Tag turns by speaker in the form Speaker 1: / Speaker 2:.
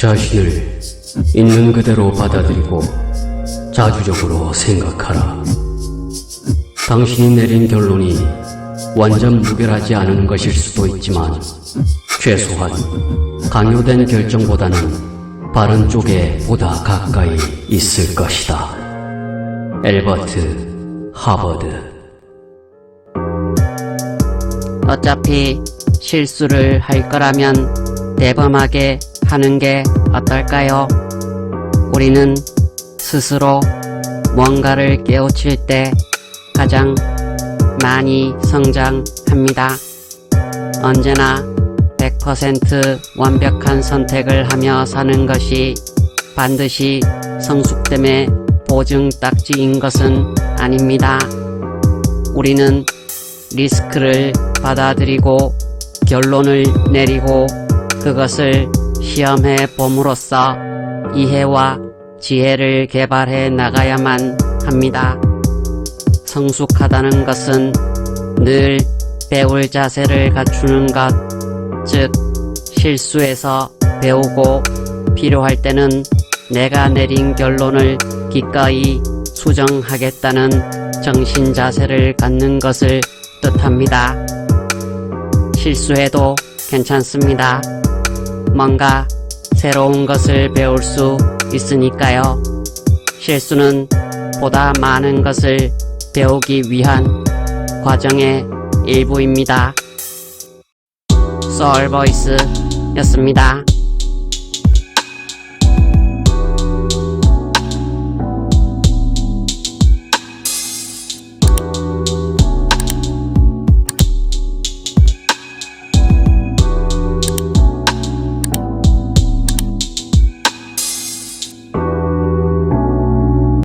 Speaker 1: 자신을 있는 그대로 받아들이고 자주적으로 생각하라. 당신이 내린 결론이 완전 무결하지 않은 것일 수도 있지만 최소한 강요된 결정보다는 바른 쪽에 보다 가까이 있을 것이다. 엘버트 하버드
Speaker 2: 어차피 실수를 할 거라면 대범하게 하는 게 어떨까요? 우리는 스스로 뭔가를 깨우칠 때 가장 많이 성장합니다. 언제나 100% 완벽한 선택을 하며 사는 것이 반드시 성숙됨의 보증 딱지인 것은 아닙니다. 우리는 리스크를 받아들이고 결론을 내리고 그것을 시험해 봄으로써 이해와 지혜를 개발해 나가야만 합니다. 성숙하다는 것은 늘 배울 자세를 갖추는 것, 즉, 실수에서 배우고 필요할 때는 내가 내린 결론을 기꺼이 수정하겠다는 정신 자세를 갖는 것을 뜻합니다. 실수해도 괜찮습니다. 뭔가 새로운 것을 배울 수 있으니까요. 실수는 보다 많은 것을 배우기 위한 과정의 일부입니다. 소울보이스였습니다.